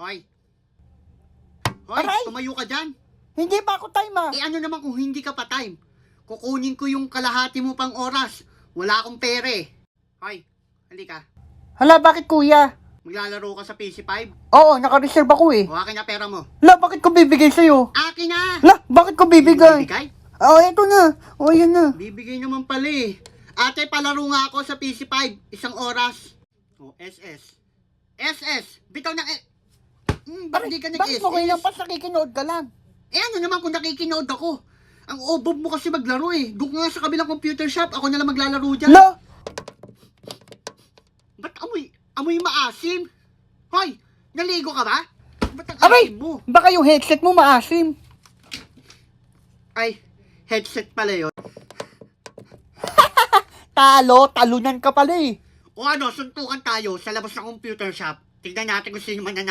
Hoy. Hoy, Aray! tumayo ka dyan. Hindi pa ako time ah. Eh ano naman kung hindi ka pa time? Kukunin ko yung kalahati mo pang oras. Wala akong pere. Hoy, halika. Hala, bakit kuya? Maglalaro ka sa PC5. Oo, naka-reserve ako eh. O akin na pera mo. Hala, bakit ko bibigay sa'yo? Akin na! Hala, bakit ko bibigay? Bibigay? Oo, eto na. O, yan na. Bibigay naman pala eh. Ate, palaro nga ako sa PC5. Isang oras. O, SS. SS! Bitaw ng... Hmm, Aray, hindi ka bakit mo kayo nag-SS? pas nakikinood ka lang? Eh ano naman kung nakikinood ako? Ang obob mo kasi maglaro eh. Doon nga sa kabilang computer shop, ako na lang maglalaro dyan. Hala, Ba't amoy, amoy maasim? Hoy, naligo ka ba? Ba't ang aray, asim mo? baka yung headset mo maasim. Ay, headset pala yun. Talo, talunan ka pala eh. O ano, suntukan tayo sa labas ng computer shop. Tignan natin kung sino mananalo.